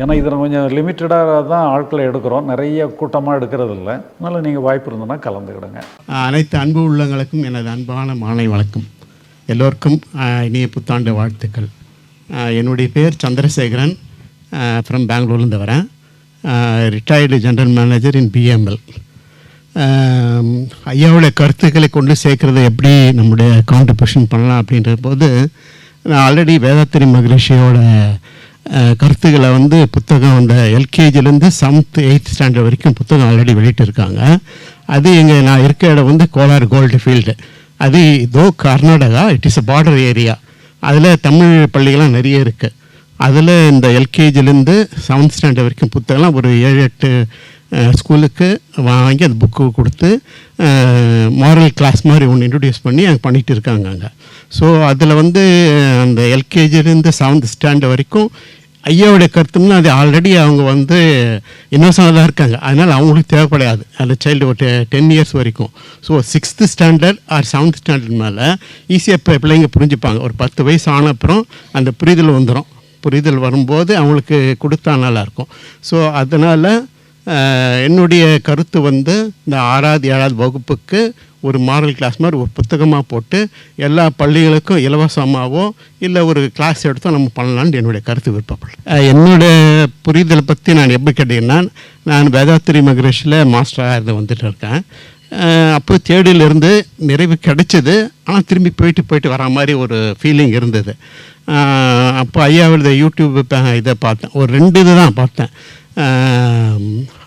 ஏன்னா இதில் கொஞ்சம் லிமிட்டடாக தான் ஆட்களை எடுக்கிறோம். நிறைய கூட்டமாக எடுக்கிறது இல்லை அதனால் நீங்கள் வாய்ப்பு இருந்ததுன்னா கலந்துக்கிடுங்க. அனைத்து அன்பு உள்ளங்களுக்கும் எனது அன்பான மாலை வணக்கம். எல்லோருக்கும் இனிய புத்தாண்டு வாழ்த்துக்கள். என்னுடைய பேர் சந்திரசேகரன். ஃப்ரம் பெங்களூர்லேருந்து வரேன். Retired general manager in BML ஐயாவுடைய கருத்துக்களை கொண்டு சேர்க்குறது எப்படி நம்முடைய கான்ட்ரிபியூஷன் பண்ணலாம் அப்படின்ற போது நான் ஆல்ரெடி வேதாத்திரி மகரிஷியோட கருத்துக்களை வந்து புத்தகம் அந்த எல்கேஜிலேருந்து செவன்த் எயித் ஸ்டாண்டர்ட் வரைக்கும் புத்தகம் ஆல்ரெடி வெளியிட்டிருக்காங்க. அது எங்கள் நான் இருக்க இடம் வந்து கோலார் கோல்டு ஃபீல்டு. அது இதோ Karnataka it is a border area அதில் தமிழ் பள்ளிகள்லாம் நிறைய இருக்குது அதில் இந்த எல்கேஜிலேருந்து செவன்த் ஸ்டாண்டர்ட் வரைக்கும் புத்தகம்லாம் ஒரு ஏழு எட்டு ஸ்கூலுக்கு வாங்கி அந்த புக்கு கொடுத்து மாரல் கிளாஸ் மாதிரி ஒன்று இன்ட்ரடியூஸ் பண்ணி அங்கே பண்ணிகிட்டு இருக்காங்க அங்கே. ஸோ அதில் வந்து அந்த எல்கேஜிலேருந்து செவன்த் ஸ்டாண்டர்ட் வரைக்கும் ஐயாவுடைய கருத்தும்னா அது ஆல்ரெடி அவங்க வந்து இன்னோசனாக தான் இருக்காங்க. அதனால் அவங்களுக்கு தேவைப்படாது. அந்த சைல்டு ஒரு டென் இயர்ஸ் வரைக்கும். So sixth standard or seventh standard மேலே ஈஸியாக இப்போ பிள்ளைங்க புரிஞ்சுப்பாங்க. ஒரு பத்து வயசு ஆன அப்புறம் அந்த புரிதல் வந்துடும் புரிதல் வரும்போது அவங்களுக்கு கொடுத்தா நல்லாயிருக்கும் ஸோ அதனால் என்னுடைய கருத்து வந்து இந்த ஆறாவது ஏழாவது வகுப்புக்கு ஒரு மாரல் கிளாஸ் மாதிரி ஒரு புத்தகமாக போட்டு எல்லா பள்ளிகளுக்கும் இலவசமாகவோ இல்லை ஒரு கிளாஸ் எடுத்தோ நம்ம பண்ணலான்னு என்னுடைய கருத்து விருப்பப்படுறேன் அஹ் என்னோட புரிதலை பற்றி நான் எப்படி கேட்டீங்கன்னா நான் வேதாத்திரி மகரிஷில் மாஸ்டராக இருந்து வந்துட்டு இருக்கேன். அப்போ தேடியிலிருந்து நிறைவு கிடைச்சது. ஆனால் திரும்பி போயிட்டு போயிட்டு வரா மாதிரி ஒரு ஃபீலிங் இருந்தது. அப்போ ஐயாவில் யூடியூப் இதை பார்த்தேன். ஒரு ரெண்டு இது தான் பார்த்தேன்.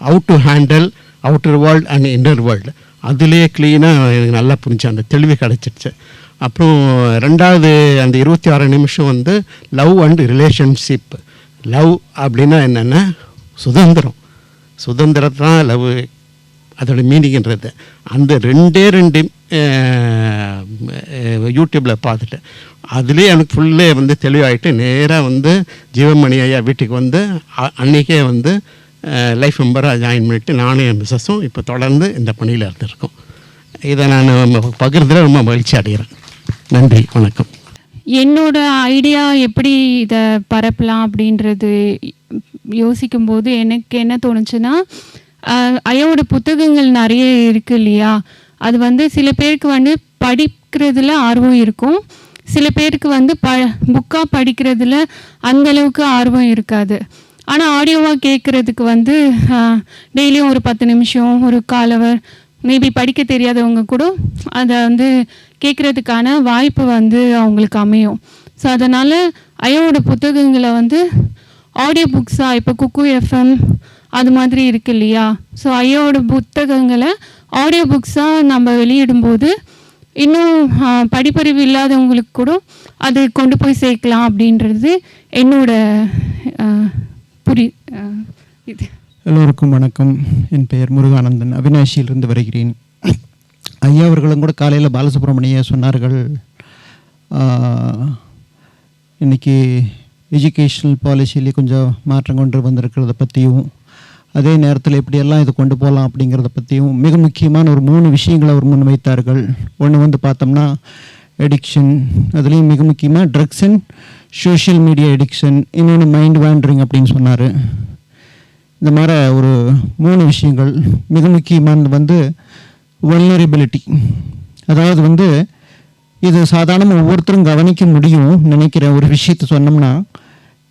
Out to handle outer world and inner world அதுலேயே க்ளீனாக எனக்கு நல்லா புரிஞ்சு அந்த தெளிவு கிடச்சிருச்சு. அப்புறம் ரெண்டாவது அந்த இருபத்தி ஆறு நிமிஷம் வந்து லவ் அண்ட் ரிலேஷன்ஷிப் லவ் அப்படின்னா என்னென்னா சுதந்திரம். சுதந்திரம் தான் லவ் அதோட மீனிங்கிறது அந்த ரெண்டே ரெண்டு யூடியூப்பில் பார்த்துட்டு அதுலேயே எனக்கு ஃபுல்லே வந்து தெளிவாகிட்டு நேராக வந்து ஜீவமணி ஐயா வீட்டுக்கு வந்து அ- அன்னைக்கே வந்து லைஃப் மெம்பராக ஜாயின் பண்ணிவிட்டு நானும் என் மிஸ்ஸஸும் இப்போ தொடர்ந்து இந்த பணியில் இருந்திருக்கோம். இதை நான் பகிர்ந்ததில் ரொம்ப மகிழ்ச்சி அடைகிறேன். நன்றி வணக்கம். என்னோட ஐடியா எப்படி இதை பரப்பலாம் அப்படின்றது யோசிக்கும்போது எனக்கு என்ன தோணுச்சுன்னா ஐயாவோட புத்தகங்கள் நிறைய இருக்கு இல்லையா? அது வந்து சில பேருக்கு வந்து படிக்கிறதுல ஆர்வம் இருக்கும். சில பேருக்கு வந்து ப புக்காக படிக்கிறதுல அந்தளவுக்கு ஆர்வம் இருக்காது. ஆனால் ஆடியோவாக கேட்குறதுக்கு வந்து டெய்லியும் ஒரு பத்து நிமிஷம் ஒரு காலவர் மேபி படிக்க தெரியாதவங்க கூட அதை வந்து கேட்குறதுக்கான வாய்ப்பு வந்து அவங்களுக்கு அமையும். ஸோ அதனால் ஐயாவோட புத்தகங்களை வந்து ஆடியோ புக்ஸாக இப்போ குக்கு எஃப்எம் அது மாதிரி இருக்கு இல்லையா? ஸோ ஐயோட புத்தகங்களை ஆடியோ புக்ஸாக நம்ம வெளியிடும்போது இன்னும் படிப்பறிவு இல்லாதவங்களுக்கு கூட அது கொண்டு போய் சேர்க்கலாம் அப்படின்றது என்னோட புரி இது. எல்லோருக்கும் வணக்கம். என் பெயர் முருகானந்தன். அவினாஷியிலிருந்து வருகிறேன். ஐயா அவர்களும் கூட காலையில் பாலசுப்ரமணிய சொன்னார்கள். இன்றைக்கி இன்னைக்கு எஜுகேஷ்னல் பாலிசியிலே கொஞ்சம் மாற்றம் கொண்டு வந்திருக்கிறத பற்றியும் அதே நேரத்தில் எப்படியெல்லாம் இது கொண்டு போகலாம் அப்படிங்கிறத பற்றியும் மிக முக்கியமான ஒரு மூணு விஷயங்களை அவர் முன்வைத்தார்கள். ஒன்று வந்து பார்த்தோம்னா எடிக்ஷன் அதுலேயும் மிக முக்கியமாக drugs and social media addiction இன்னொன்று மைண்ட் வேண்டரிங் அப்படின்னு சொன்னார். இந்த மாதிரி ஒரு மூணு விஷயங்கள் மிக முக்கியமானது வந்து வல்னரபிலிட்டி அதாவது வந்து இது சாதாரண ஒவ்வொருத்தரும் கவனிக்க முடியும் நினைக்கிற ஒரு விஷயத்த சொன்னோம்னா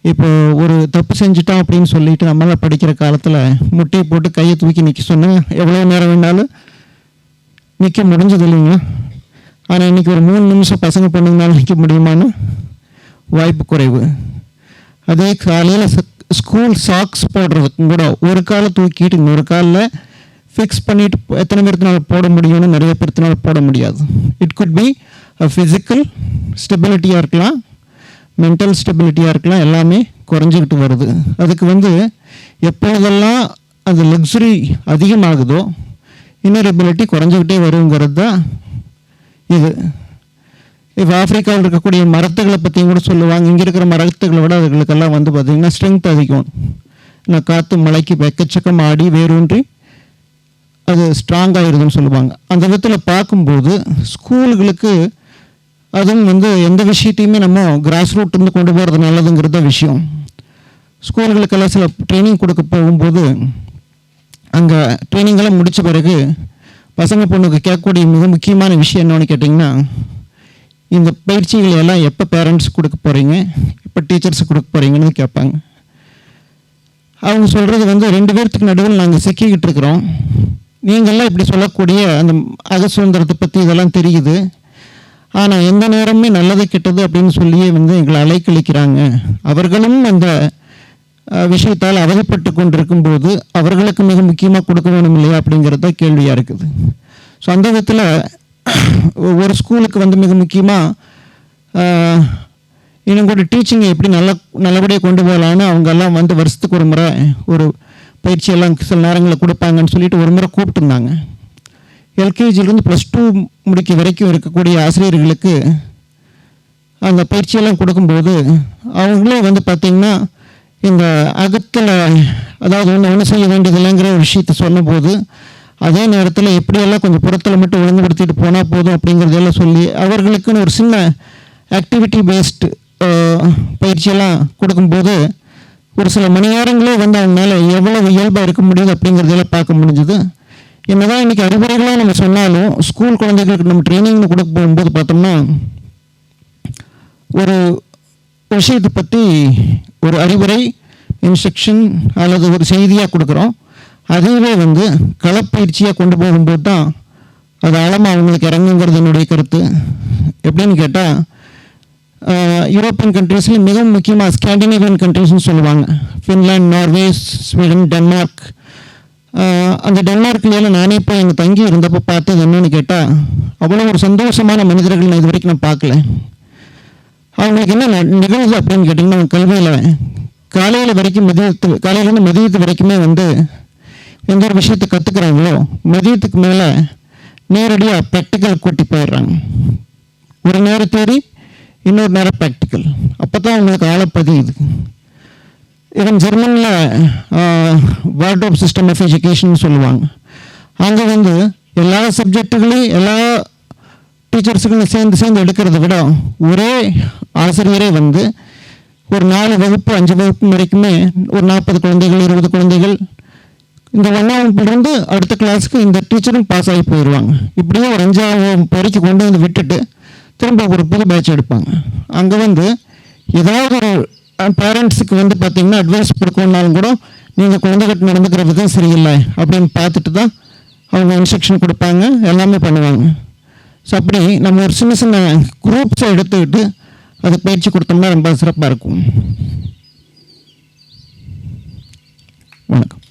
இப்போ ஒரு தப்பு செஞ்சுட்டோம் அப்படின்னு சொல்லிட்டு நம்மளாம் படிக்கிற காலத்தில் முட்டியை போட்டு கையை தூக்கி நிற்க சொன்னால் எவ்வளோ நேரம் வேணாலும் நிற்க முடிஞ்சது இல்லைங்களா? ஆனால் இன்றைக்கி ஒரு மூணு நிமிஷம் பசங்க பொண்ணுங்கனால நிற்க முடியுமான்னு வாய்ப்பு குறைவு. அதே காலையில் ஸ்கூல் சாக்ஸ் போடுறதுக்கும் கூட ஒரு காலை தூக்கிட்டு இன்னொரு காலில் ஃபிக்ஸ் பண்ணிட்டு எத்தனை பேர்த்தினால போட முடியும்னு நிறைய பேர்த்தினால போட முடியாது. இட் குட் பி ஃபிசிக்கல் ஸ்டெபிலிட்டியாக இருக்கலாம். மென்டல் ஸ்டெபிலிட்டியாக இருக்கலாம் எல்லாமே குறைஞ்சிக்கிட்டு வருது. அதுக்கு வந்து எப்பொழுதெல்லாம் அந்த லக்ஸுரி அதிகமாகுதோ இன்னர் எபிலிட்டி குறைஞ்சிக்கிட்டே வருங்கிறது தான் இது. இப்போ ஆப்பிரிக்காவில் இருக்கக்கூடிய மரத்துகளை பற்றியும் கூட சொல்லுவாங்க. இங்கே இருக்கிற மரத்துகளை விட அதுகளுக்கெல்லாம் வந்து பார்த்திங்கன்னா ஸ்ட்ரென்த் அதிகம். நான் காற்று மலைக்கு வெக்கச்சக்கம் ஆடி வேரூன்றி அது ஸ்ட்ராங் ஆகிருதுன்னு சொல்லுவாங்க. அந்த விதத்தில் பார்க்கும்போது ஸ்கூல்களுக்கு அதுவும் வந்து எந்த விஷயத்தையுமே நம்ம கிராஸ் ரூட்லேருந்து கொண்டு போகிறது நல்லதுங்கிறத விஷயம். ஸ்கூல்களுக்கெல்லாம் சில ட்ரைனிங் கொடுக்க போகும்போது அங்கே ட்ரைனிங்கெல்லாம் முடித்த பிறகு பசங்க பொண்ணுக்கு கேட்கக்கூடிய மிக முக்கியமான விஷயம் என்னன்னு கேட்டிங்கன்னா இந்த பயிற்சிகளை எல்லாம் எப்போ பேரண்ட்ஸ் கொடுக்க போகிறீங்க எப்போ டீச்சர்ஸ் கொடுக்க போகிறீங்கன்னு கேட்பாங்க. அவங்க சொல்கிறது வந்து ரெண்டு பேர்த்துக்கு நடுவில் நாங்கள் சிக்கிக்கிட்டு இருக்கிறோம். நீங்கள்லாம் இப்படி சொல்லக்கூடிய அந்த அக சுதந்திரத்தை பற்றி இதெல்லாம் தெரியுது. ஆனால் எந்த நேரமே நல்லது கெட்டது அப்படின்னு சொல்லியே வந்து எங்களை அலைக்கழிக்கிறாங்க. அவர்களும் அந்த விஷயத்தால் அவதிப்பட்டு கொண்டிருக்கும்போது அவர்களுக்கு மிக முக்கியமாக கொடுக்க வேணும் இல்லையா அப்படிங்கிறது தான் கேள்வியாக இருக்குது. ஸோ அந்த விதத்தில் ஒரு ஸ்கூலுக்கு வந்து மிக முக்கியமாக இன்னும் கூட டீச்சிங்கை எப்படி நல்ல நல்லபடியாக கொண்டு போகலான்னு அவங்கெல்லாம் வந்து வருஷத்துக்கு ஒரு முறை ஒரு பயிற்சியெல்லாம் சில நேரங்களில் கொடுப்பாங்கன்னு சொல்லிட்டு ஒரு முறை கூப்பிட்டுருந்தாங்க. எல்கேஜிலேருந்து ப்ளஸ் டூ முடிக்க வரைக்கும் இருக்கக்கூடிய ஆசிரியர்களுக்கு அந்த பயிற்சியெல்லாம் கொடுக்கும்போது அவங்களே வந்து பார்த்திங்கன்னா இந்த அகத்தில் அதாவது ஒன்று ஒன்று செய்ய வேண்டியதில்லைங்கிற ஒரு விஷயத்த சொன்னபோது அதே நேரத்தில் எப்படியெல்லாம் கொஞ்சம் புறத்தில் மட்டும் ஒழுங்குபடுத்திட்டு போனால் போதும் அப்படிங்கிறதெல்லாம் சொல்லி அவர்களுக்குன்னு ஒரு சின்ன ஆக்டிவிட்டி பேஸ்டு பயிற்சியெல்லாம் கொடுக்கும்போது ஒரு சில மணி நேரங்களே வந்து அவங்களால எவ்வளவு இயல்பாக இருக்க முடியுது அப்படிங்கிறதெல்லாம் பார்க்க முடிஞ்சுது. என்னதான் இன்றைக்கி அறிவுரைகளாக நம்ம சொன்னாலும் ஸ்கூல் குழந்தைகளுக்கு நம்ம ட்ரைனிங்னு கொடுக்க போகும்போது பார்த்தோம்னா ஒரு விஷயத்தை பற்றி ஒரு அறிவுரை இன்ஸ்ட்ரக்ஷன் அல்லது ஒரு செய்தியாக கொடுக்குறோம். அதுவே வந்து களப்பயிற்சியாக கொண்டு போகும்போது தான் அது ஆழமாக அவங்களுக்கு இறங்குங்கிறது என்னுடைய கருத்து. எப்படின்னு கேட்டால் யூரோப்பியன் கண்ட்ரீஸில் மிகவும் முக்கியமாக ஸ்காண்டினேவியன் கண்ட்ரீஸ்னு சொல்லுவாங்க. ஃபின்லாண்ட் நார்வே ஸ்வீடன் டென்மார்க் அந்த டென்மார்க்கில் நானே போய் அங்கே தங்கி இருந்தப்போ பார்த்தது என்னன்னு கேட்டால் அவ்வளோ ஒரு சந்தோஷமான மனிதர்கள் நான் இது வரைக்கும் நான் பார்க்கல. அவங்களுக்கு என்ன ந- நிகழ்வு அப்படின்னு கேட்டிங்கன்னா அவங்க கல்வியில் காலையில் வரைக்கும் மதியத்து காலையிலேருந்து மதியத்து வரைக்குமே வந்து எந்த ஒரு விஷயத்தை கற்றுக்குறாங்களோ மதியத்துக்கு மேலே நேரடியாக ப்ராக்டிக்கல் கூட்டி போயிடுறாங்க. ஒரு நேரம் தேடி இன்னொரு நேரம் ப்ராக்டிக்கல் அப்போ தான் அவங்களுக்கு ஆழப்பதியுது இவன் ஜெர்மனில் word of system of education சொல்லுவாங்க. அங்கே வந்து எல்லா சப்ஜெக்டுகளையும் எல்லா டீச்சர்ஸுகளும் சேர்ந்து சேர்ந்து எடுக்கிறத விட ஒரே ஆசிரியரே வந்து ஒரு நாலு வகுப்பு அஞ்சு வகுப்பு வரைக்குமே ஒரு நாற்பது குழந்தைகள் இருபது குழந்தைகள் இந்த ஒன்றாம் வகுப்புலேருந்து அடுத்த கிளாஸுக்கு இந்த டீச்சரும் பாஸ் ஆகி போயிடுவாங்க இப்படியே ஒரு அஞ்சாவது வகுப்பு வரைக்கும் கொண்டு வந்து விட்டுட்டு திரும்ப ஒரு புது பேட்ச் எடுப்பாங்க. அங்கே வந்து ஏதாவது ஒரு பேரண்ட்ஸுக்கு வந்து பார்த்தீங்கன்னா அட்வைஸ் கொடுக்கணுன்னாலும் கூட நீங்கள் குழந்தைகிட்ட நடந்துக்கிற விதம் சரியில்லை அப்படின்னு பார்த்துட்டு தான் அவங்க இன்ஸ்ட்ரக்ஷன் கொடுப்பாங்க எல்லாமே பண்ணுவாங்க. ஸோ அப்படி நம்ம ஒரு சின்ன சின்ன குரூப்ஸை எடுத்துக்கிட்டு அது பயிற்சி கொடுத்தோம்னா ரொம்ப சிறப்பாக இருக்கும். வணக்கம்.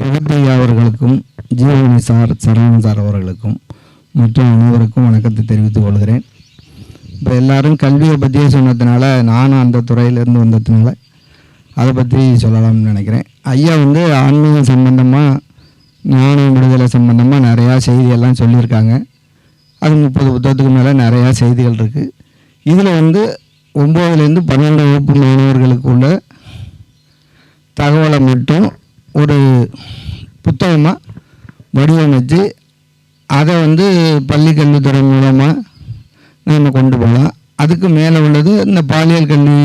பிரகத்தையா அவர்களுக்கும் ஜீவனி சார் சரவணன் சார் அவர்களுக்கும் மற்றும் அனைவருக்கும் வணக்கத்தை தெரிவித்துக் கொள்கிறேன். இப்போ எல்லாரும் கல்வியை பற்றியே சொன்னதுனால நானும் அந்த துறையிலேருந்து வந்ததுனால அதை பற்றி சொல்லலாம்னு நினைக்கிறேன். ஐயா வந்து ஆன்மீகம் சம்பந்தமாக ஞானம் விடுதலை சம்பந்தமாக நிறையா செய்தியெல்லாம் சொல்லியிருக்காங்க. அது முப்பது புத்தகத்துக்கு மேலே நிறையா செய்திகள் இருக்குது இதில் வந்து ஒம்போதுலேருந்து பன்னெண்டு வகுப்பு மாணவர்களுக்குள்ள தகவலை மட்டும் ஒரு புத்தகமாக வடிவமைத்து அதை வந்து பள்ளி கல்வித்துறை மூலமாக நம்ம கொண்டு போகலாம். அதுக்கு மேலே உள்ளது இந்த பாலியல் கல்வி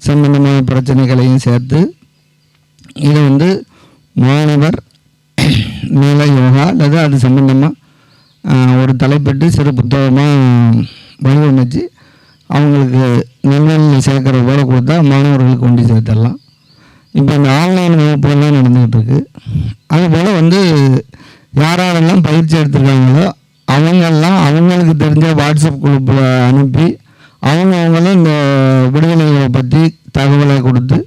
சம்பந்தமான பிரச்சனைகளையும் சேர்த்து இதை வந்து மாணவர் மேல யோகா அல்லது அது சம்பந்தமாக ஒரு தலைப்பட்டு சிறு புத்தகமாக வடிவமைச்சு அவங்களுக்கு நெல்வேலியில் சேர்க்குற போல கொடுத்தா மாணவர்களுக்கு கொண்டு சேர்த்துடலாம் இப்போ இந்த ஆன்லைன் வகுப்புகள்லாம் நடந்துகிட்டு இருக்குது அதுபோல் வந்து யாரெல்லாம் பயிற்சி எடுத்துருக்காங்களோ அவங்கெல்லாம் அவங்களுக்கு தெரிஞ்ச வாட்ஸ்அப் குரூப்பில் அனுப்பி அவங்க அவங்களும் இந்த விடுதலைகளை பற்றி தகவலை கொடுத்து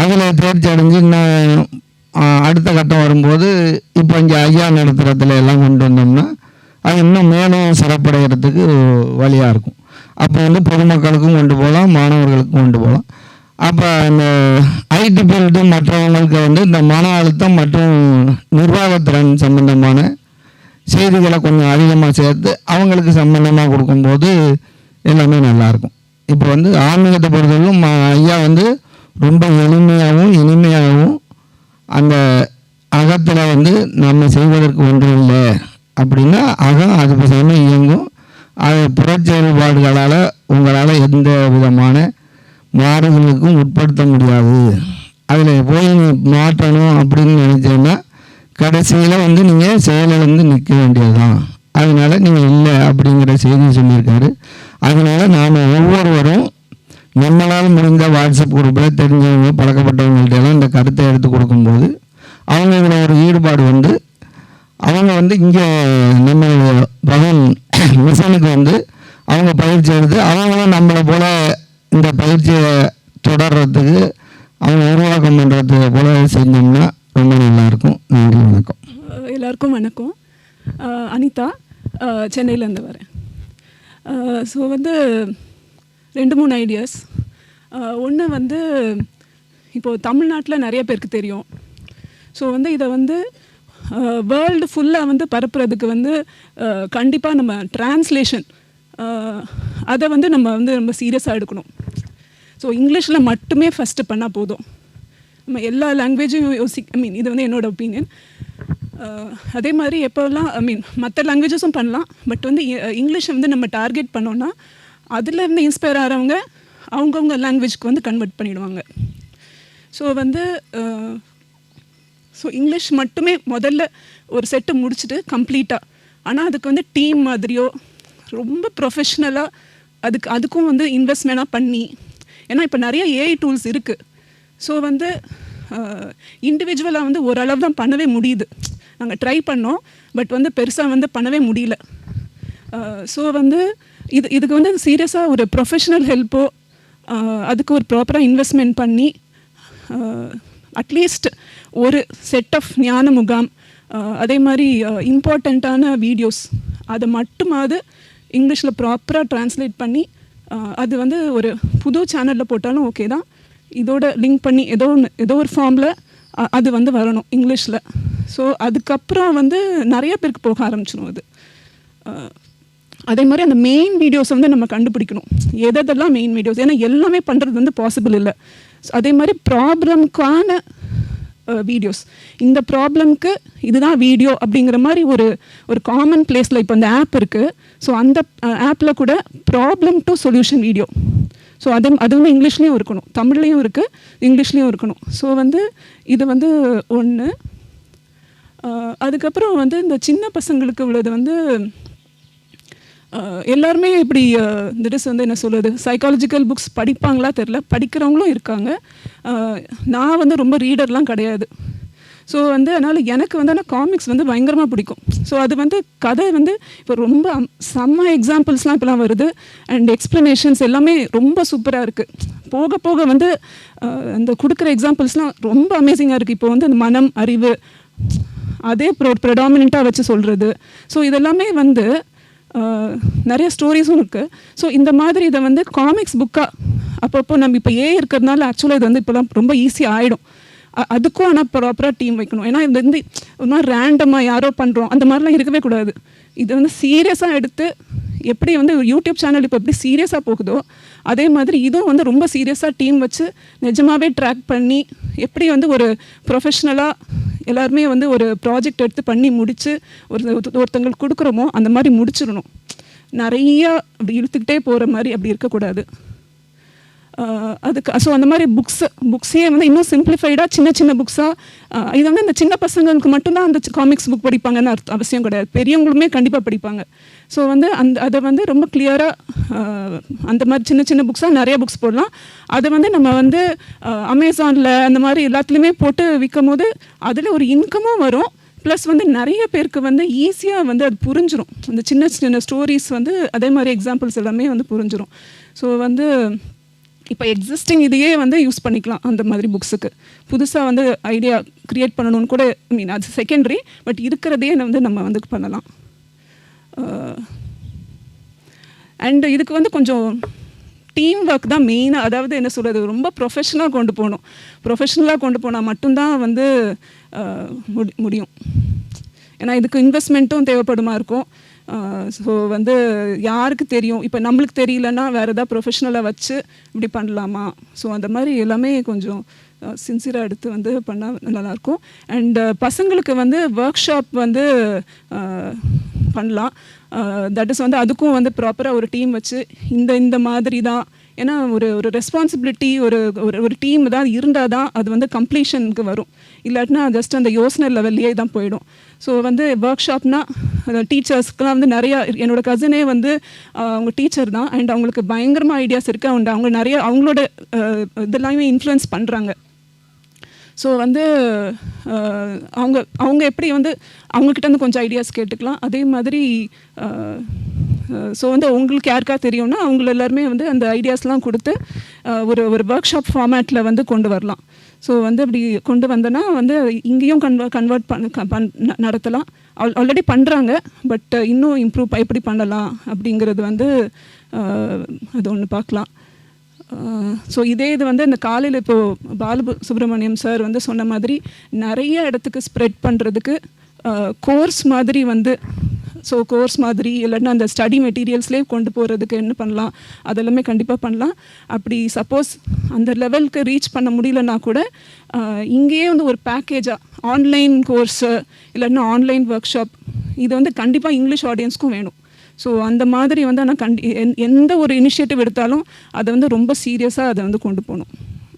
அதில் தேர்ச்சி அடைஞ்சு இன்னும் அடுத்த கட்டம் வரும்போது இப்போ இங்கே ஐயா நடத்துகிறதுல எல்லாம் கொண்டு வந்தோம்னா அது இன்னும் மேலும் சிறப்படைகிறதுக்கு வழியாக இருக்கும். அப்போ வந்து பொதுமக்களுக்கும் கொண்டு போகலாம் மாணவர்களுக்கும் கொண்டு போகலாம். அப்போ இந்த ஐடி ஃபீல்டு மற்றவங்களுக்கு வந்து இந்த மன அழுத்தம் மற்றும் நிர்வாகத்திறன் சம்பந்தமான செய்திகளை கொஞ்சம் அதிகமாக சேர்த்து அவங்களுக்கு சம்பந்தமாக கொடுக்கும்போது எல்லாமே நல்லாயிருக்கும். இப்போ வந்து ஆன்மீகத்தை பொறுத்தவரைக்கும் ஐயா வந்து ரொம்ப எளிமையாகவும் இனிமையாகவும் அந்த அகத்தில் வந்து நம்ம செய்வதற்கு ஒன்றும் இல்லை அப்படின்னா அகம் அது பேசாமல் இயங்கும். அது புறச்செயல்பாடுகளால் உங்களால் எந்த விதமான மாறுதலுக்கும் உட்படுத்த முடியாது. அதில் போய் மாற்றணும் அப்படின்னு நினச்சேன்னா கடைசியில் வந்து நீங்கள் செயலிழந்து நிற்க வேண்டியதுதான். அதனால் நீங்கள் இல்லை அப்படிங்கிற செய்தி சொல்லியிருக்காரு. அதனால் நாம் ஒவ்வொருவரும் நம்மளால் முடிந்த வாட்ஸ்அப் குரூப்பில் தெரிஞ்சவங்க பழக்கப்பட்டவங்கள்ட்டெல்லாம் இந்த கருத்தை எடுத்து கொடுக்கும்போது அவங்க இதில் ஒரு ஈடுபாடு வந்து அவங்க வந்து இங்கே நம்ம பகவான் மிஷனுக்கு வந்து அவங்க பயிற்சி எடுத்து அவங்களும் நம்மளை போல் இந்த பயிற்சியை தொடர்றதுக்கு அவங்க உருவாக்கம் பண்ணுறது போல் செஞ்சோம்னா ரொம்ப நல்லாயிருக்கும் நன்றி வணக்கம் அஹ் எல்லாருக்கும் வணக்கம். அனிதா சென்னையிலேருந்து வரேன். ஸோ வந்து ரெண்டு மூணு ஐடியாஸ் ஒன்று வந்து இப்போது தமிழ்நாட்டில் நிறைய பேருக்கு தெரியும். ஸோ வந்து இதை வந்து வேர்ல்டு ஃபுல்லாக வந்து பரப்புறதுக்கு வந்து கண்டிப்பாக நம்ம டிரான்ஸ்லேஷன் அதை வந்து நம்ம வந்து ரொம்ப சீரியஸாக எடுக்கணும். ஸோ இங்கிலீஷில் மட்டுமே ஃபஸ்ட்டு பண்ணால் போதும். நம்ம எல்லா லாங்குவேஜையும் யோசி ஐ மீன் இது வந்து என்னோட ஒப்பீனியன் அதே மாதிரி எப்போல்லாம் ஐ மீன் மற்ற லாங்குவேஜஸும் பண்ணலாம். பட் வந்து இங்கிலீஷை வந்து நம்ம டார்கெட் பண்ணோன்னா அதில் இருந்து இன்ஸ்பயர் ஆகிறவங்க அவங்கவுங்க லாங்குவேஜ்க்கு வந்து கன்வெர்ட் பண்ணிடுவாங்க. ஸோ வந்து ஸோ இங்கிலீஷ் மட்டுமே முதல்ல ஒரு செட்டு முடிச்சுட்டு கம்ப்ளீட்டாக ஆனால் அதுக்கு வந்து டீம் மாதிரியோ ரொம்ப ப்ரொஃபஷ்னலாக அதுக்கு அதுக்கும் வந்து இன்வெஸ்ட்மெண்ட்டாக பண்ணி ஏன்னா இப்போ நிறைய ஏஐ டூல்ஸ் இருக்குது ஸோ வந்து இண்டிவிஜுவலாக வந்து ஓரளவு தான் பண்ணவே முடியுது. நாங்கள் ட்ரை பண்ணோம் பட் வந்து பெருசாக வந்து பண்ணவே முடியல. ஸோ வந்து இது இதுக்கு வந்து சீரியஸாக ஒரு ப்ரொஃபஷனல் ஹெல்ப்போ அதுக்கு ஒரு ப்ராப்பராக இன்வெஸ்ட்மெண்ட் பண்ணி அட்லீஸ்ட் ஒரு செட் ஆஃப் ஞான முகாம் அதே மாதிரி இம்பார்ட்டண்ட்டான வீடியோஸ் அதை மட்டுமாவது இங்கிலீஷில் ப்ராப்பராக ட்ரான்ஸ்லேட் பண்ணி அது வந்து ஒரு புது சேனலில் போட்டாலும் ஓகே தான். இதோட லிங்க் பண்ணி ஏதோ ஒன்று ஏதோ ஒரு ஃபார்மில் அது வந்து வரணும் இங்கிலீஷில் ஸோ அதுக்கப்புறம் வந்து நிறைய பேருக்கு போக ஆரம்பிச்சிடும் அது. அதே மாதிரி அந்த மெயின் வீடியோஸ் வந்து நம்ம கண்டுபிடிக்கணும். எதெல்லாம் மெயின் வீடியோஸ் ஏன்னா எல்லாமே பண்ணுறது வந்து பாசிபிள் இல்லை. அதே மாதிரி ப்ராப்ளம்க்கான வீடியோஸ் இந்த ப்ராப்ளம்க்கு இதுதான் வீடியோ அப்படிங்கிற மாதிரி ஒரு ஒரு காமன் பிளேஸில் இப்போ அந்த ஆப் இருக்குது ஸோ அந்த ஆப்பில் கூட problem to solution video so அது அது வந்து இங்கிலீஷ்லேயும் இருக்கணும். தமிழ்லேயும் இருக்குது இங்கிலீஷ்லேயும் இருக்கணும். ஸோ வந்து இது வந்து ஒன்று அதுக்கப்புறம் வந்து இந்த சின்ன பசங்களுக்கு உள்ளது வந்து எல்லாருமே இப்படி இந்த இஸ் வந்து என்ன சொல்கிறது சைக்காலஜிக்கல் புக்ஸ் படிப்பாங்களா தெரில படிக்கிறவங்களும் இருக்காங்க. நான் வந்து ரொம்ப ரீடர்லாம் கிடையாது. ஸோ வந்து அதனால் எனக்கு வந்து ஆனால் காமிக்ஸ் வந்து பயங்கரமாக பிடிக்கும். ஸோ அது வந்து கதை வந்து இப்போ ரொம்ப அம்- செம்ம எக்ஸாம்பிள்ஸ்லாம் இப்போலாம் வருது. அண்ட் எக்ஸ்ப்ளனேஷன்ஸ் எல்லாமே ரொம்ப சூப்பராக இருக்குது போக போக வந்து அந்த கொடுக்குற எக்ஸாம்பிள்ஸ்லாம் ரொம்ப அமேசிங்காக இருக்குது இப்போ வந்து அந்த மனம் அறிவு அதே ப்ரோ ப்ரெடாமினண்ட்டாக வச்சு சொல்கிறது ஸோ இதெல்லாமே வந்து நிறைய ஸ்டோரிஸும் இருக்குது ஸோ இந்த மாதிரி இதை வந்து காமிக்ஸ் புக்காக அப்பப்போ நம்ம இப்போ ஏ இருக்கிறதுனால ஆக்சுவலாக இது வந்து இப்போலாம் ரொம்ப ஈஸியாக ஆகிடும் அதுக்கும் ஆனால் ப்ராப்பராக டீம் வைக்கணும். ஏன்னா இந்த வந்து ஒரு மாதிரி ரேண்டமாக யாரோ பண்ணுறோம் அந்த மாதிரிலாம் இருக்கவே கூடாது. இது வந்து சீரியஸாக எடுத்து எப்படி வந்து யூடியூப் சேனல் இப்போ எப்படி சீரியஸாக போகுதோ அதே மாதிரி இதுவும் வந்து ரொம்ப சீரியஸாக டீம் வச்சு நிஜமாகவே ட்ராக் பண்ணி எப்படி வந்து ஒரு ப்ரொஃபஷ்னலாக எல்லாருமே வந்து ஒரு ப்ராஜெக்ட் எடுத்து பண்ணி முடித்து ஒரு ஒருத்தங்களுக்கு கொடுக்குறோமோ அந்த மாதிரி முடிச்சிடணும். நிறையா அப்படி இழுத்துக்கிட்டே போகிற மாதிரி அப்படி இருக்கக்கூடாது. அதுக்கு ஸோ அந்த மாதிரி புக்ஸ் புக்ஸே வந்து இன்னும் சிம்பிளிஃபைடாக சின்ன சின்ன புக்ஸாக இது வந்து இந்த சின்ன பசங்களுக்கு மட்டும்தான் அந்த காமிக்ஸ் புக் படிப்பாங்கன்னு அர்த்தம் அவசியம் கிடையாது. பெரியவங்களுமே கண்டிப்பாக படிப்பாங்க. ஸோ வந்து அந்த அதை வந்து ரொம்ப கிளியராக அந்த மாதிரி சின்ன சின்ன புக்ஸாக நிறைய புக்ஸ் போடலாம். அதை வந்து நம்ம வந்து அமேசானில் அந்த மாதிரி எல்லாத்துலேயுமே போட்டு விற்கும் போது அதில் ஒரு இன்கமும் வரும். ப்ளஸ் வந்து நிறைய பேருக்கு வந்து ஈஸியாக வந்து அது புரிஞ்சிடும் அந்த சின்ன சின்ன ஸ்டோரிஸ் வந்து அதே மாதிரி எக்ஸாம்பிள்ஸ் எல்லாமே வந்து புரிஞ்சிடும் ஸோ வந்து இப்போ எக்ஸிஸ்டிங் இதையே வந்து யூஸ் பண்ணிக்கலாம் அந்த மாதிரி புக்ஸுக்கு புதுசாக வந்து ஐடியா க்ரியேட் பண்ணணும்னு கூட ஐ மீன் அது செகண்டரி பட் இருக்கிறதையே வந்து நம்ம வந்து பண்ணலாம். அண்டு இதுக்கு வந்து கொஞ்சம் டீம் ஒர்க் தான் மெயினாக அதாவது என்ன சொல்கிறது ரொம்ப ப்ரொஃபஷனலாக கொண்டு போகணும். ப்ரொஃபஷனலாக கொண்டு போனால் மட்டும்தான் வந்து முடி முடியும். ஏன்னா இதுக்கு இன்வெஸ்ட்மெண்ட்டும் தேவைப்படுமா இருக்கும். ஸோ வந்து யாருக்கு தெரியும்? இப்போ நம்மளுக்கு தெரியலன்னா வேறு ஏதாவது ப்ரொஃபஷனலாக வச்சு இப்படி பண்ணலாமா? ஸோ அந்த மாதிரி எல்லாமே கொஞ்சம் சின்சியராக எடுத்து வந்து பண்ணால் நல்லாயிருக்கும். அண்டு பசங்களுக்கு வந்து ஒர்க் ஷாப் வந்து பண்ணலாம். தட் இஸ் வந்து அதுக்கும் வந்து ப்ராப்பராக ஒரு டீம் வச்சு இந்த இந்த மாதிரி தான். ஏன்னா ஒரு ஒரு ரெஸ்பான்சிபிலிட்டி ஒரு ஒரு ஒரு டீம் தான் இருந்தால் தான் அது வந்து கம்ப்ளீஷனுக்கு வரும். இல்லாட்டினா ஜஸ்ட் அந்த யோசனை லெவல்லையே தான் போயிடும். ஸோ வந்து ஒர்க் ஷாப்னா டீச்சர்ஸ்க்குலாம் வந்து நிறையா என்னோட கசினே வந்து அவங்க டீச்சர் தான். அண்ட் அவங்களுக்கு பயங்கரமாக ஐடியாஸ் இருக்குது அவங்க அவங்க நிறைய அவங்களோட இதெல்லாமே இன்ஃப்ளூயன்ஸ் பண்ணுறாங்க ஸோ வந்து அவங்க அவங்க எப்படி வந்து அவங்கக்கிட்ட வந்து கொஞ்சம் ஐடியாஸ் கேட்டுக்கலாம். அதே மாதிரி ஸோ வந்து உங்களுக்கு யாருக்கா தெரியும்னா அவங்கள எல்லாருமே வந்து அந்த ஐடியாஸ்லாம் கொடுத்து ஒரு ஒரு ஒர்க் ஷாப் ஃபார்மேட்டில் வந்து கொண்டு வரலாம். ஸோ வந்து அப்படி கொண்டு வந்தோன்னா வந்து இங்கேயும் கன்வ கன்வெர்ட் பண்ண க- பண் நடத்தலாம். ஆல் ஆல்ரெடி பண்ணுறாங்க பட் இன்னும் இம்ப்ரூவ் எப்படி பண்ணலாம் அப்படிங்கிறது வந்து அது ஒன்று பார்க்கலாம். ஸோ இதே இது வந்து இந்த காலையில் இப்போது பாலு சுப்பிரமணியம் சார் வந்து சொன்ன மாதிரி நிறைய இடத்துக்கு ஸ்ப்ரெட் பண்ணுறதுக்கு கோர்ஸ் மாதிரி வந்து ஸோ கோர்ஸ் மாதிரி இல்லைன்னா அந்த ஸ்டடி மெட்டீரியல்ஸ்லேயே கொண்டு போகிறதுக்கு என்ன பண்ணலாம்? அதெல்லாமே கண்டிப்பாக பண்ணலாம். அப்படி சப்போஸ் அந்த லெவலுக்கு ரீச் பண்ண முடியலன்னா கூட இங்கேயே வந்து ஒரு பேக்கேஜாக ஆன்லைன் கோர்ஸு இல்லைன்னா ஆன்லைன் ஒர்க் ஷாப் இது வந்து கண்டிப்பாக இங்கிலீஷ் ஆடியன்ஸ்க்கும் வேணும். ஸோ அந்த மாதிரி வந்து ஆனால் கண்டி எந்- எந்த ஒரு இனிஷியேட்டிவ் எடுத்தாலும் அதை வந்து ரொம்ப சீரியஸாக அதை வந்து கொண்டு போகணும்.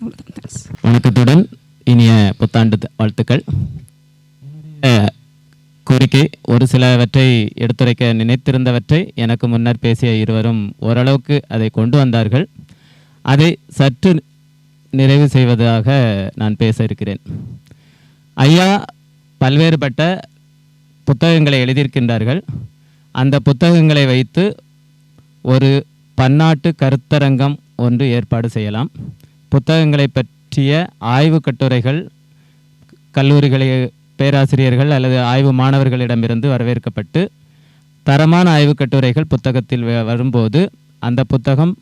அவ்வளோதான் தேங்க்ஸ் வணக்கத்துடன் இனிய புத்தாண்டு வாழ்த்துக்கள். கோரிக்கை ஒரு சிலவற்றை எடுத்துரைக்க நினைத்திருந்தவற்றை எனக்கு முன்னர் பேசிய இருவரும் ஓரளவுக்கு அதை கொண்டு வந்தார்கள். அதை சற்று நிறைவு செய்வதாக நான் பேச இருக்கிறேன். ஐயா பல்வேறுபட்ட புத்தகங்களை எழுதியிருக்கின்றார்கள். அந்த புத்தகங்களை வைத்து ஒரு பன்னாட்டு கருத்தரங்கம் ஒன்று ஏற்பாடு செய்யலாம். புத்தகங்களை பற்றிய ஆய்வு கட்டுரைகள் கல்லூரிகளை பேராசிரியர்கள் அல்லது ஆய்வு மாணவர்களிடமிருந்து வரவேற்கப்பட்டு தரமான ஆய்வு கட்டுரைகள் புத்தகத்தில் வ- வரும்போது அந்த புத்தகம்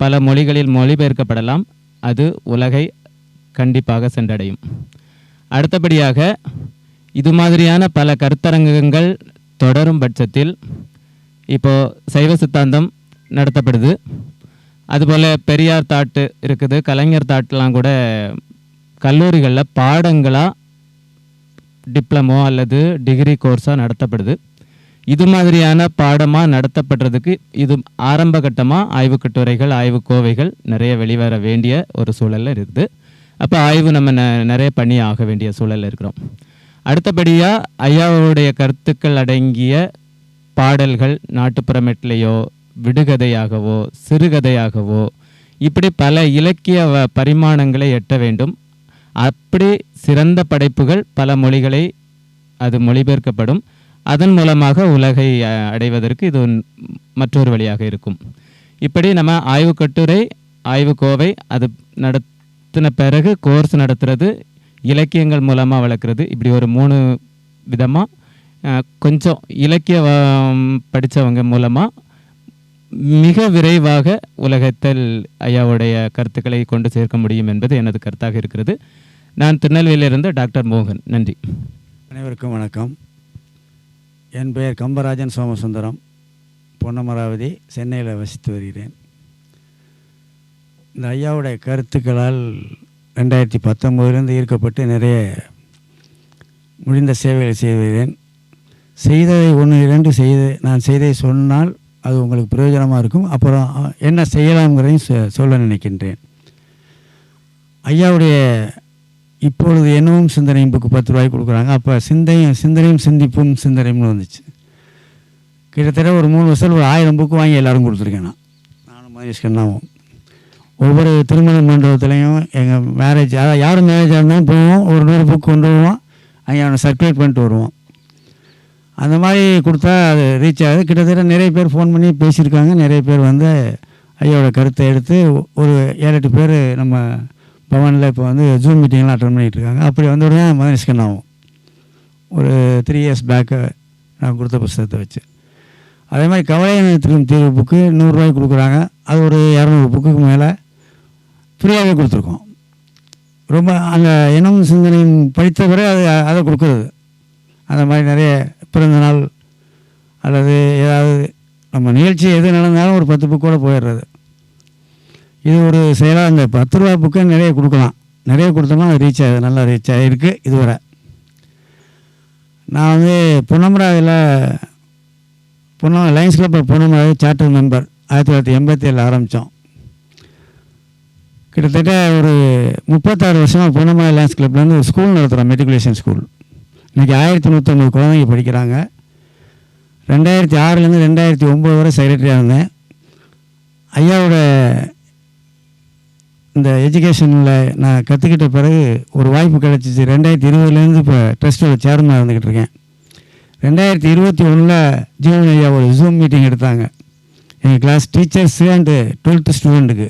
பல மொழிகளில் மொழிபெயர்க்கப்படலாம். அது உலகை கண்டிப்பாக சென்றடையும். அடுத்தபடியாக இது மாதிரியான பல கருத்தரங்கங்கள் தொடரும் பட்சத்தில் இப்போ சைவ சித்தாந்தம் நடத்தப்படுது. அதுபோல் பெரியார் தாட்டு இருக்குது. கலைஞர் தாட்டுலாம் கூட கல்லூரிகளில் பாடங்களாக டிப்ளமோ அல்லது டிகிரி கோர்ஸாக நடத்தப்படுது. இது மாதிரியான பாடமாக நடத்தப்படுறதுக்கு இது ஆரம்ப கட்டமாக ஆய்வு கட்டுரைகள் ஆய்வு கோவைகள் நிறைய வெளிவர வேண்டிய ஒரு சூழல்ல இருக்குது. அப்போ ஆய்வு நம்ம ந- நிறைய பண்ணி ஆக வேண்டிய சூழல்ல இருக்கிறோம். அடுத்தபடியாக ஐயாவுடைய கருத்துக்கள் அடங்கிய பாடல்கள் நாட்டுப்புறமேட்டிலேயோ விடுகதையாகவோ சிறுகதையாகவோ இப்படி பல இலக்கிய வ- பரிமாணங்களை எட்ட வேண்டும். அப்படி சிறந்த படைப்புகள் பல மொழிகளை அது மொழிபெயர்க்கப்படும். அதன் மூலமாக உலகை அடைவதற்கு இது மற்றொரு வழியாக இருக்கும். இப்படி நம்ம ஆய்வு கட்டுரை ஆய்வு கோவை அது நடத்தின பிறகு கோர்ஸ் நடத்துறது இலக்கியங்கள் மூலமாக வளர்க்குறது. இப்படி ஒரு மூணு விதமாக கொஞ்சம் இலக்கிய படித்தவங்க மூலமாக மிக விரைவாக உலகத்தில் ஐயாவுடைய கருத்துக்களை கொண்டு சேர்க்க முடியும் என்பது எனது கருத்தாக இருக்கிறது. நான் திருநெல்வேலியிலிருந்து டாக்டர் மோகன். நன்றி. அனைவருக்கும் வணக்கம். என் பெயர் கம்பராஜன் சோமசுந்தரம். பொன்னமராவதி சென்னையில் வசித்து வருகிறேன். இந்த ஐயாவுடைய கருத்துக்களால் ரெண்டாயிரத்தி பத்தொம்போதுலேருந்து ஈர்க்கப்பட்டு நிறைய முடிந்த சேவைகளை செய்து வருகிறேன். செய்ததை ஒன்று இரண்டு செய்து நான் செய்ததை சொன்னால் அது உங்களுக்கு பிரயோஜனமாக இருக்கும். அப்புறம் என்ன செய்யலாம்ங்கிறதையும் சொ- சொல்ல நினைக்கின்றேன். ஐயாவுடைய இப்பொழுது என்னவும் சிந்தனையும் புக்கு பத்து ரூபாய்க்கு கொடுக்குறாங்க. அப்போ சிந்தையும் சிந்தனையும் சிந்திப்பும் சிந்தனையும்னு வந்துச்சு. கிட்டத்தட்ட ஒரு மூணு வருஷத்தில் ஒரு ஆயிரம் புக்கு வாங்கி எல்லோரும் கொடுத்துருக்கேன் நான். நானும் மகேஷ் கண்ணாவும் ஒவ்வொரு திருமண மண்டபத்துலேயும் எங்கள் மேரேஜ் அதாவது யார் மேரேஜ் இருந்தாலும் போவோம். ஒரு நூறு புக் கொண்டு வருவோம். அங்கே அவனை சர்க்குலேட் பண்ணிட்டு வருவோம். அந்த மாதிரி கொடுத்தா அது ரீச் ஆகுது. கிட்டத்தட்ட நிறைய பேர் ஃபோன் பண்ணி பேசியிருக்காங்க. நிறைய பேர் வந்து ஐயாவோட கருத்தை எடுத்து ஒரு ஏழு எட்டு பேர் நம்ம பவனில் இப்போ வந்து ஜூம் மீட்டிங்லாம் அட்டன் பண்ணிகிட்டு இருக்காங்க. அப்படி வந்து உடனே மதனிஷ்கன் ஆகும். ஒரு த்ரீ இயர்ஸ் பேக்கு நான் கொடுத்த புஸ்தகத்தை வச்சு. அதே மாதிரி கவலையினத்திற்கும் தீர்வு புக்கு நூறுரூவாய்க்கு கொடுக்குறாங்க. அது ஒரு இரநூறு புக்குக்கு மேலே ஃப்ரீயாகவே கொடுத்துருக்கோம். ரொம்ப அந்த இனம் சிந்தனையும் படித்த பிறகு அது அதை கொடுக்குறது. அந்த மாதிரி நிறைய பிறந்த நாள் அல்லது ஏதாவது நம்ம நிகழ்ச்சி எது நடந்தாலும் ஒரு பத்து புக்கோட போயிடுறது. இது ஒரு செயலாக இந்த பத்து ரூபா புக்கை நிறைய கொடுக்கலாம். நிறைய கொடுத்தோம்னா அது ரீச் ஆகுது நல்லா ரீச் ஆகிருக்கு இதுவரை. நான் வந்து பொன்னமராவில் பொன்ன lions club Ponnamaravathi charter member ஆயிரத்தி தொள்ளாயிரத்தி எண்பத்தி ஏழில் ஆரம்பித்தோம் கிட்டத்தட்ட ஒரு முப்பத்தாறு வருஷமாக பொன்னமராவி லைன்ஸ் கிளப்லேருந்து ஒரு ஸ்கூல் நடத்துகிறோம் மெட்ரிகுலேஷன் ஸ்கூல் இன்றைக்கி ஆயிரத்தி நூற்றம்பது குழந்தைங்க படிக்கிறாங்க. ரெண்டாயிரத்தி ஆறுலேருந்து ரெண்டாயிரத்தி ஒம்பது வரை செக்ரட்டரியாக இருந்தேன் ஐயாவோட இந்த எஜுகேஷனில் நான் கற்றுக்கிட்ட பிறகு ஒரு வாய்ப்பு கிடச்சிச்சு. ரெண்டாயிரத்தி இருபதுலேருந்து இப்போ ட்ரஸ்ட்டோட சேர்மனாக இருந்துக்கிட்டு இருக்கேன். ரெண்டாயிரத்தி இருபத்தி ஒன்றில் ஜீவன் ஐயா ஒரு ஜூம் மீட்டிங் எடுத்தாங்க. எங்கள் கிளாஸ் டீச்சர்ஸு அண்டு டுவெல்த்து ஸ்டூடெண்ட்டுக்கு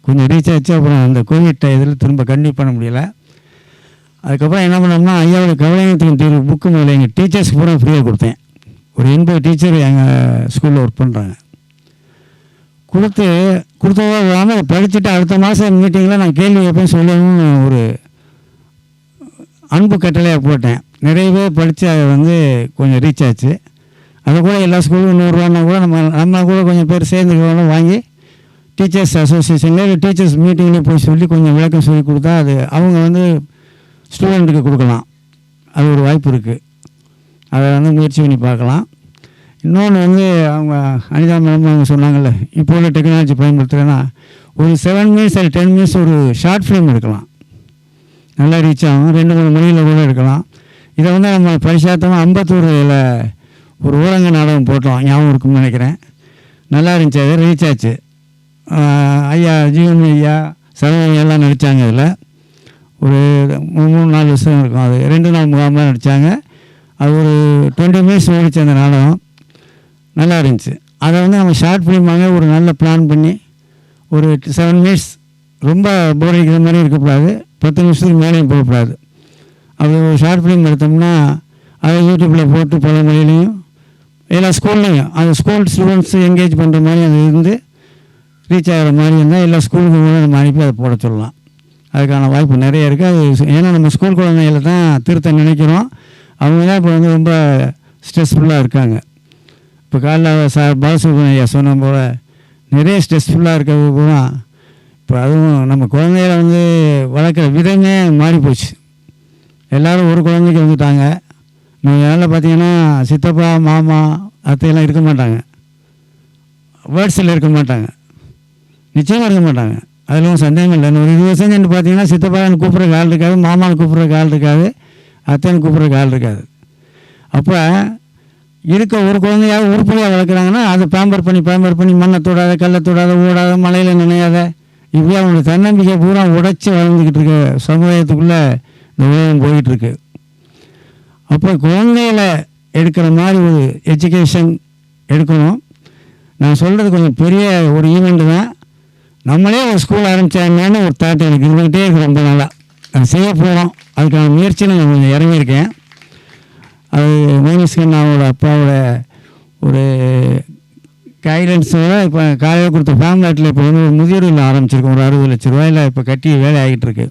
கொஞ்சம் ரீச் ஆச்சு. அப்புறம் அந்த கோவிட் இதில் திரும்ப கண்டிப்பாக பண்ண முடியல. அதுக்கப்புறம் என்ன பண்ணோம்னா ஐயாவோட கவலையத்தின் தீர்வு புக்கு மேலே எங்கள் டீச்சர்ஸ்க்கு பூரா ஃப்ரீயாக கொடுத்தேன். ஒரு எண்பது டீச்சர் எங்கள் ஸ்கூலில் ஒர்க் பண்ணுறாங்க கொடுத்து கொடுத்ததோ இல்லாமல் படிச்சுட்டு அடுத்த மாதம் மீட்டிங்கில் நான் கேள்வி எப்பயும் சொல்லணும்னு ஒரு அன்பு கட்டளையாக போட்டேன். நிறைய பேர் படித்து அதை வந்து கொஞ்சம் ரீச் ஆச்சு. அதை கூட எல்லா ஸ்கூலுக்கும் நூறுரூவான்னா கூட நம்ம நம்ம கூட கொஞ்சம் பேர் சேர்ந்து வாங்கி டீச்சர்ஸ் அசோசியேஷனில் டீச்சர்ஸ் மீட்டிங்லேயே போய் சொல்லி கொஞ்சம் விளக்கம் சொல்லி கொடுத்தா அது அவங்க வந்து ஸ்டூடெண்ட்டுக்கு கொடுக்கலாம். அது ஒரு வாய்ப்பு இருக்குது அதை வந்து முயற்சி பண்ணி பார்க்கலாம். இன்னொன்று வந்து அவங்க அனிதா மேடம் அவங்க சொன்னாங்கல்ல இப்போ உள்ள டெக்னாலஜி பயன்படுத்துகிறேன்னா ஒரு செவன் மினிட்ஸ் அல்லது டென் மினிட்ஸ் ஒரு ஷார்ட் ஃபிலிம் எடுக்கலாம். நல்லா ரீச் ஆகும். ரெண்டு மூணு மொழியில் கூட எடுக்கலாம். இதை வந்து நம்ம பரிசாத்தமாக அம்பத்தூரில் ஒரு ஊரங்க நாடகம் போட்டோம் ஞாபகம் இருக்கும்னு நினைக்கிறேன். நல்லா இருந்துச்சு. அது ரீச் ஆச்சு. ஐயா ஜீவன் ஐயா சரவணி எல்லாம் நடித்தாங்க அதில் மூணு மூணு நாலு வருஷம் இருக்கும். அது ரெண்டு நாள் முகாமாக நடித்தாங்க அது ஒரு டுவெண்ட்டி மினிட்ஸ் ஓடிச்சு அந்த நாடகம். நல்லா இருந்துச்சு. அதை வந்து நம்ம ஷார்ட் ஃபிலிமாக ஒரு நல்ல பிளான் பண்ணி ஒரு செவன் மினிட்ஸ் ரொம்ப போர் அடிக்கிற மாதிரி இருக்கக்கூடாது. பத்து நிமிஷத்துக்கு மேலேயும் போகக்கூடாது. அப்படி ஒரு ஷார்ட் ஃபிலிம் எடுத்தோம்னா அதை யூடியூப்பில் போட்டு பல மொழியிலையும் எல்லா ஸ்கூல்லையும் அந்த ஸ்கூல் ஸ்டூடெண்ட்ஸு என்கேஜ் பண்ணுற மாதிரி அது இருந்து ரீச் ஆகிற மாதிரி இருந்தால் எல்லா ஸ்கூலுக்கும் கூட நம்ம அனுப்பி அதை போட சொல்லலாம். அதுக்கான வாய்ப்பு நிறைய இருக்குது அது ஏன்னா நம்ம ஸ்கூல் குழந்தைகளை தான் திருத்த நினைக்கிறோம். அவங்க தான் இப்போ வந்து ரொம்ப ஸ்ட்ரெஸ்ஃபுல்லாக இருக்காங்க. இப்போ காலைல சார் பாலசுப்ரமணிய ஐயா சொன்ன போல் நிறைய ஸ்ட்ரெஸ்ஃபுல்லாக இருக்கிறது கூட இப்போ அதுவும் நம்ம குழந்தைகளை வந்து வளர்க்குற விதமே மாறிப்போச்சு எல்லோரும் ஒரு குழந்தைக்கு வந்துட்டாங்க. நீங்கள் பார்த்தீங்கன்னா சித்தப்பா மாமா அத்தையெல்லாம் இருக்க மாட்டாங்க. வேர்ட்ஸில் இருக்க மாட்டாங்க. நிச்சயமாக இருக்க மாட்டாங்க. அதில் ஒன்றும் சந்தேகம் இல்லை. ஒரு இருபது வருஷம் சென்று பார்த்தீங்கன்னா சித்தப்பாவை கூப்பிட்றக்கு ஆள் இருக்காது மாமான்னு கூப்பிட்றக்கு ஆள் இருக்காது அத்தைன்னு கூப்பிட்றக்கு ஆள் இருக்காது. அப்போ இருக்க ஒரு குழந்தையாக உருப்படியாக வளர்க்குறாங்கன்னா அதை பேம்பர் பண்ணி பேம்பர் பண்ணி மண்ணை தொடாத கல்லை தொடாத ஓடாத மலையில் நினையாத இப்படியே அவங்களோட தன்னம்பிக்கை பூரா உடைச்சி வளர்ந்துக்கிட்டு இருக்க சமுதாயத்துக்குள்ளே இந்த உலகம் போயிட்டுருக்கு அப்போ குழந்தைகளை எடுக்கிற மாதிரி ஒரு எஜுகேஷன் எடுக்கணும். நான் சொல்கிறது கொஞ்சம் பெரிய ஒரு ஈவெண்ட்டு தான். நம்மளே ஒரு ஸ்கூல் ஆரம்பித்தாங்கன்னு ஒரு தாட் எனக்கு இருந்துக்கிட்டே இருக்கு ரொம்ப நாளாக அது செய்ய போகிறோம் அதுக்கான முயற்சியில் நான் கொஞ்சம் இறங்கியிருக்கேன். அது மோனிஸ்கண்ணாவோட அப்பாவோட ஒரு கைடன்ஸோட இப்போ காலையில் கொடுத்த ஃபேம்லாட்டில் இப்போ வந்து ஒரு முதியோர் இல்லை ஆரம்பிச்சிருக்கோம். ஒரு அறுபது லட்ச ரூபாயில் இப்போ கட்டி வேலை ஆகிட்டு இருக்கு.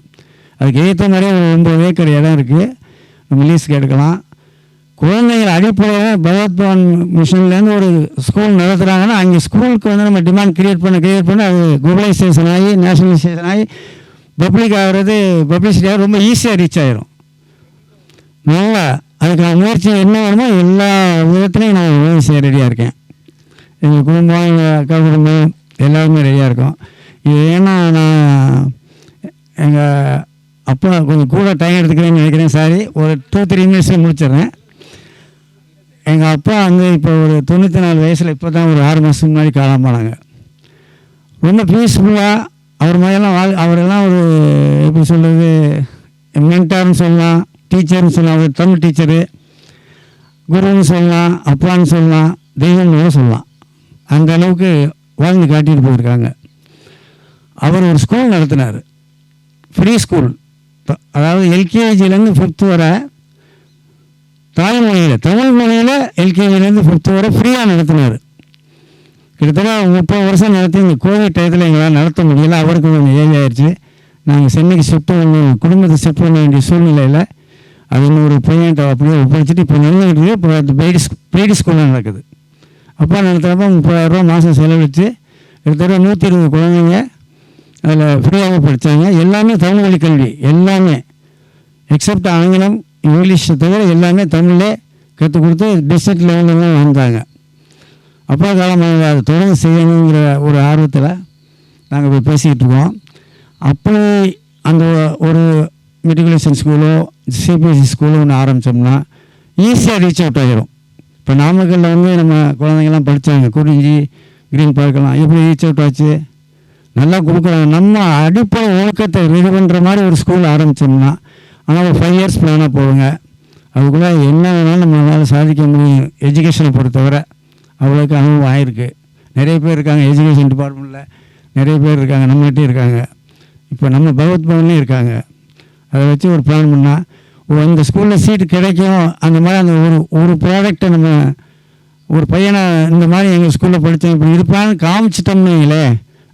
அதுக்கு ஏற்ற மாதிரியே ஒரு ஒம்பது ஏக்கர் இடம் இருக்குது நம்ம லீஸுக்கு எடுக்கலாம். குழந்தைகள் அடிப்படையில் பகவத் மிஷன்லேருந்து ஒரு ஸ்கூல் நடத்துகிறாங்கன்னா அங்கே ஸ்கூலுக்கு வந்து நம்ம டிமாண்ட் கிரியேட் பண்ண கிரியேட் பண்ண அது குளோபலைசேஷன் ஆகி நேஷனலைசேஷன் ஆகி பப்ளிக் ஆகிறது பப்ளிசிட்டி ரொம்ப ஈஸியாக ரீச் ஆகிரும் நல்லா அதுக்கான முயற்சி என்ன வேணுமோ எல்லா விதத்துலையும் நான் உதவி செய்ய ரெடியாக இருக்கேன். எங்கள் குடும்பம் எங்கள் அக்கா குடும்பம் எல்லாருமே ரெடியாக இருக்கோம். இது ஏன்னா நான் எங்கள் அப்பா கொஞ்சம் கூட டைம் எடுத்துக்கிறேன்னு நினைக்கிறேன் சாரி. ஒரு டூ த்ரீ மினிட்ஸில் முடிச்சிடுறேன். எங்கள் அப்பா வந்து இப்போ ஒரு தொண்ணூற்றி நாலு வயசில் இப்போ தான் ஒரு ஆறு மாதம் முன்னாடி காலமானாங்க ரொம்ப பீஸ்ஃபுல்லாக அவர் மாதிரிலாம் வாழ் அவரெல்லாம் ஒரு எப்படி சொல்கிறது மென்டார்னு சொல்லலாம் டீச்சர்னு சொல்லலாம் அவர் தமிழ் டீச்சரு குருன்னு சொல்லலாம் அப்பான்னு சொல்லலாம் தெய்வம்னு கூட சொல்லலாம். அந்த அளவுக்கு வாழ்ந்து காட்டிட்டு போயிருக்காங்க. அவர் ஒரு ஸ்கூல் நடத்தினார். ஃப்ரீ ஸ்கூல் அதாவது எல்கேஜிலேருந்து ஃபிஃப்த் வரை தாய்மொழியில் தமிழ் மொழியில் எல்கேஜிலேருந்து ஃபிஃப்த்து வரை ஃப்ரீயாக நடத்தினார். கிட்டத்தட்ட முப்பது வருஷம் நடத்தி இந்த கோவிட் டயத்தில் எங்களால் நடத்த முடியல. அவருக்கு கொஞ்சம் ஏஜ் ஆயிடுச்சு நாங்கள் சென்னைக்கு ஷிஃப்ட் பண்ணி குடும்பத்தை ஷிஃப்ட் பண்ண வேண்டிய சூழ்நிலையில் அது இன்னொரு பையன்கிட்ட அப்படியே ஒப்படைச்சிட்டு இப்போ நடந்துக்கிட்டு இப்போ அது பெய்டி பெய்டி ஸ்கூலில் நடக்குது. அப்பா நடத்துகிறப்ப முப்பதாயிரரூபா மாதம் செலவழித்து கிட்டத்தட்ட நூற்றி இருபது குழந்தைங்க அதில் ஃப்ரீயாக படித்தாங்க எல்லாமே தமிழ் வழி கல்வி எல்லாமே. எக்ஸப்ட் ஆங்கிலம் இங்கிலீஷை தவிர எல்லாமே தமிழே கற்றுக் கொடுத்து டிஸ்ட்ரிக்ட் லெவலில் வந்தாங்க. அப்பா காலமாக அதை தொடர்ந்து செய்யணுங்கிற ஒரு ஆர்வத்தில் நாங்கள் போய் பேசிக்கிட்டு இருக்கோம். அப்படி அந்த ஒரு மெட்ரிகுலேஷன் ஸ்கூலோ சிபிஎஸ்சி ஸ்கூலோ ஒன்று ஆரம்பித்தோம்னா ஈஸியாக ரீச் அவுட் ஆகிரும் இப்போ நாமக்கல்லில் வந்து நம்ம குழந்தைங்கள்லாம் படித்தாங்க குறிஞ்சி க்ரீன் பார்க்கெல்லாம் எப்படி ரீச் அவுட் ஆச்சு? நல்லா கொடுக்குறாங்க. நம்ம அடிப்படை ஒழுக்கத்தை ரெடி பண்ணுற மாதிரி ஒரு ஸ்கூல் ஆரம்பித்தோம்னா ஆனால் ஒரு ஃபைவ் இயர்ஸ் பிளானாக போடுங்க அதுக்குள்ளே என்ன வேணாலும் நம்மளால் சாதிக்க முடியும். எஜுகேஷனை பொறுத்தவரை அவ்வளோக்கு அனுபவம் ஆயிருக்கு. நிறைய பேர் இருக்காங்க எஜுகேஷன் டிபார்ட்மெண்ட்டில் நிறைய பேர் இருக்காங்க நம்மகிட்டே இருக்காங்க. இப்போ நம்ம பகவத் பவன்லேயும் இருக்காங்க. அதை வச்சு ஒரு பிளான் பண்ணால் ஓ இந்த ஸ்கூலில் சீட்டு கிடைக்கும். அந்த மாதிரி அந்த ஒரு ஒரு ப்ராடக்டை நம்ம ஒரு பையனை இந்த மாதிரி எங்கள் ஸ்கூலில் படித்தேன் இப்படி இருப்பான்னு காமிச்சிட்டோம்னீங்களே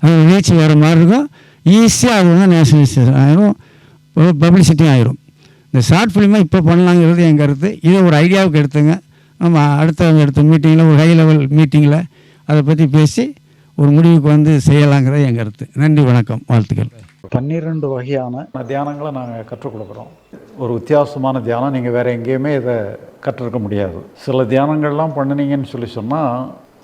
அது ரீச் வேறு மாதிரி இருக்கும். ஈஸியாக அது வந்து நேஷனலைசேஷன் ஆயிரும். பப்ளிசிட்டியும் ஆயிரும். இந்த ஷார்ட் ஃபிலிமாக இப்போ பண்ணலாங்கிறது என் கருத்து. இதை ஒரு ஐடியாவுக்கு எடுத்துங்க. நம்ம அடுத்த அடுத்த மீட்டிங்கில் ஒரு ஹை லெவல் மீட்டிங்கில் அதை பற்றி பேசி ஒரு முடிவுக்கு வந்து செய்யலாங்கிறது என் கருத்து. நன்றி வணக்கம் வாழ்த்துக்கள். பன்னிரெண்டு வகையான தியானங்களை நாங்கள் கற்றுக் கொடுக்குறோம். ஒரு வித்தியாசமான தியானம். நீங்கள் வேறு எங்கேயுமே இதை கற்றுருக்க முடியாது. சில தியானங்கள்லாம் பண்ணினீங்கன்னு சொல்லி சொன்னால்